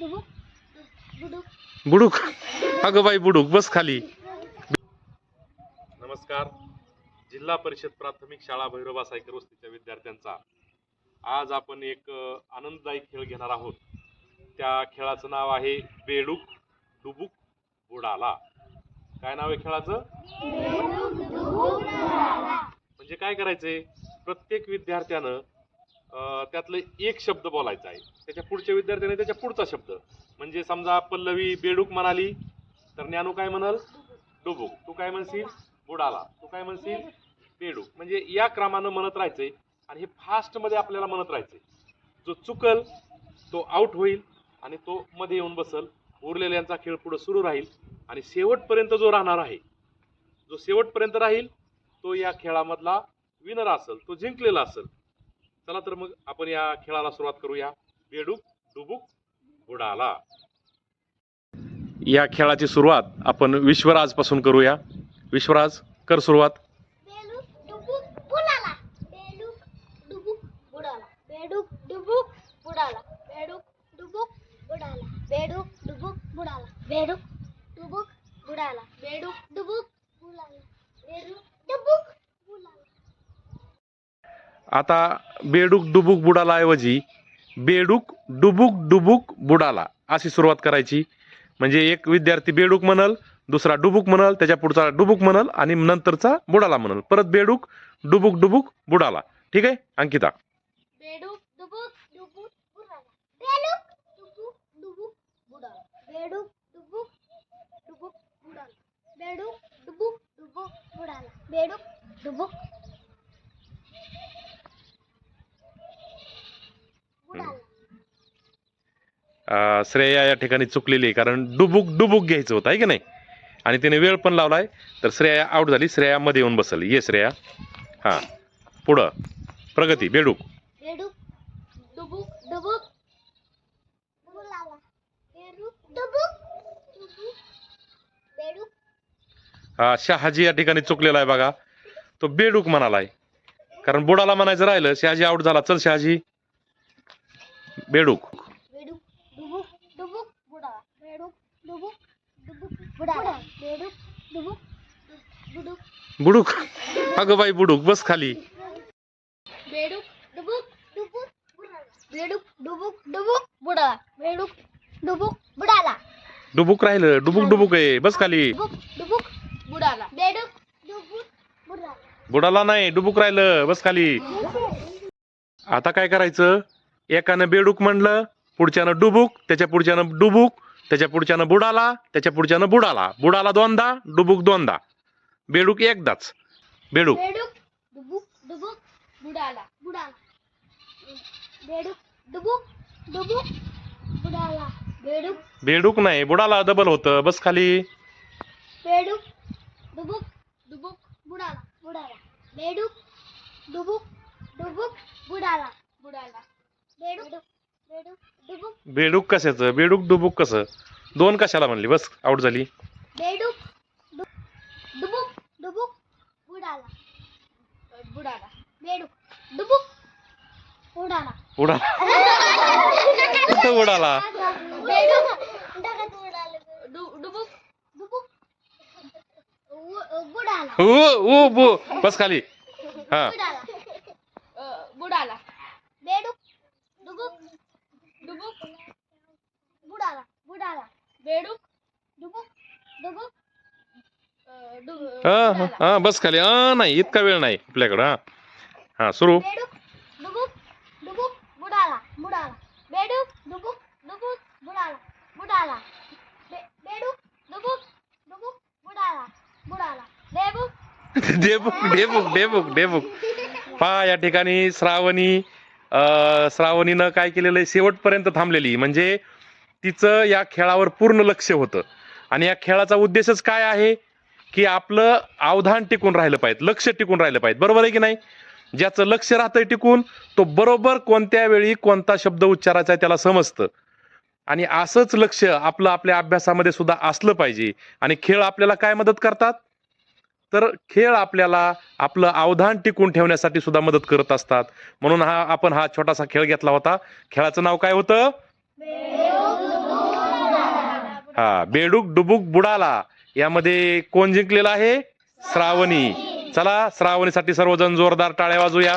बुडुक. बुडूक अगं बाई बुडूक बस खाली. नमस्कार. जिल्हा परिषद प्राथमिक शाळा भैरोबा सायकर वस्तीच्या विद्यार्थ्यांचा. आज आपण एक आनंददायी खेळ घेणार आहोत. त्या खेळाचं नाव आहे बेडूक डुबुक बुडाला. काय नाव आहे खेळाचं? म्हणजे काय करायचंय? प्रत्येक विद्यार्थ्यानं त्यातलं एक शब्द बोलायचा आहे. त्याच्या पुढच्या विद्यार्थ्याने त्याच्या पुढचा शब्द. म्हणजे समजा पल्लवी बेडूक म्हणाली तर ज्ञानू काय म्हणाल? डुबुक. तू काय म्हणशील? बुडाला. तू काय म्हणशील? बेडूक. म्हणजे या क्रमानं म्हणत राहायचंय आणि हे फास्टमध्ये आपल्याला म्हणत राहायचंय. जो चुकल तो आउट होईल आणि तो मध्ये येऊन बसल. उरलेल्यांचा खेळ पुढे सुरू राहील आणि शेवटपर्यंत जो राहणार आहे जो शेवटपर्यंत राहील तो या खेळामधला विनर असेल तो जिंकलेला असेल चला तर मग आपण या खेळाला सुरुवात करूया. बेडूक डुबुक बुडाला. या खेळाची सुरुवात आपण विश्वराजपासून करूया. विश्वराज कर सुरुवात. बेलूक डुबुक बुडाला. डुबुक आता बेडूक डुबुक बुडाला ऐवजी बेडूक डुबुक डुबुक बुडाला अशी सुरुवात करायची. म्हणजे एक विद्यार्थी बेडूक म्हणल दुसरा डुबुक म्हणल त्याच्या पुढचा डुबुक म्हणल आणि नंतरचा बुडाला म्हणल. परत बेडूक डुबुक डुबुक बुडाला. ठीक आहे? अंकिता. बेडूक डुबुक डुबुक बुडाला बेडूक डुबुक डुबुक बुडाला बेडूक डुबुक डुबुक बुडाला बेडूक डुबुक डुबुक बुडाला बेडूक डुबुक बुडाला अं, श्रेया या ठिकाणी चुकलेली आहे कारण डुबुक डुबुक घ्यायचं होतं आहे की नाही? आणि तिने वेळ पण लावलाय तर श्रेया आउट झाली श्रेया मध्ये येऊन बसल. ये श्रेया. हां. पुढं. प्रगती बेडूक. हा शहाजी या ठिकाणी चुकलेला आहे बघा. तो बेडूक म्हणालाय. कारण बुडाला म्हणायचं राहिलं शहाजी आउट झाला. चल शहाजी. बेडूक. बेडूक डुबुक डुबुक बुडाला बेडूक डुबुक डुबुक बुडाला बेडूक डुबुक बुडुक. बुडूक. अगं बाई बुडूक. बस खाली. बेडूक डुबुक डुबुक बुडाला बेडूक डुबुक डुबुक बुडाला बेडूक डुबुक बुडाला. डुबुक राहिलं. डुबुक डुबुक आहे. बस खाली. डुबुक डुबुक बुडाला. बेडूक डुबुक बुडाला बुडाला नाही. डुबुक राहिलं. बस खाली. आता काय करायचं? एकानं बेडूक म्हणलं पुढच्यानं डुबुक त्याच्या पुढच्यानं डुबुक त्याच्या पुढच्यानं बुडाला त्याच्या पुढच्यानं बुडाला. बुडाला दोनदा डुबुक दोनदा. बेडूक एकदाच. बेडूक. बेडूक डुबुक डुबुक बुडाला. बुडाला. बेडूक डुबुक डुबुक बुडाला. बेडूक. बेडूक नाही बुडाला डबल होतं. बस खाली. बेडूक डुबुक डुबुक बुडाला. बुडाला. बेडूक डुबुक डुबुक बुडाला. बुडाला. बेडूक कशाचं? बेडूक डुबुक कसं? दोन कशाला म्हणली? बस आउट झाली. बेडूक डु- डुबुक डुबुक. बुडाला. बुडाला. बेडूक डुबुक. बुडाला उडा कुठं उडाला? बेडूक. डु- डुबुक डुबुक. उ- बुडाला. उ उ बु. बस खाली. हा बुडाला बुडाला बेडूक डुबुक डुबुक बुडाला बुडाला बेडूक डुबुक डुबुक हा हा, बस खाली. हा नाही इतका वेळ नाही आपल्याकडं हा. हा सुरू. डुबुक डुबुक डुबुक डुबुक डेबुक डेबुक डेबुक डेबुक पहा या ठिकाणी श्रावणी श्रावणीनं काय केलेलं आहे? शेवटपर्यंत थांबलेली. म्हणजे तिचं या खेळावर पूर्ण लक्ष होतं. आणि या खेळाचा उद्देशच काय आहे? की आपलं अवधान टिकून राहिलं पाहिजे लक्ष टिकून राहिलं पाहिजे. बरोबर आहे की नाही? ज्याचं लक्ष राहतंय टिकून तो बरोबर कोणत्या वेळी कोणता शब्द उच्चारायचा आहे त्याला समजतं. आणि असंच लक्ष आपलं आपल्या अभ्यासामध्ये सुद्धा असलं पाहिजे. आणि खेळ आपल्याला काय मदत करतात? तर खेळ आपल्याला आपलं अवधान टिकून ठेवण्यासाठी सुद्धा मदत करत असतात. म्हणून हा आपण हा छोटासा खेळ घेतला होता. खेळाचं नाव काय होतं? हा बेडूक डुबुक बुडाला. यामध्ये कोण जिंकलेला आहे? श्रावणी. चला श्रावणीसाठी सर्वजण जोरदार टाळ्या वाजूया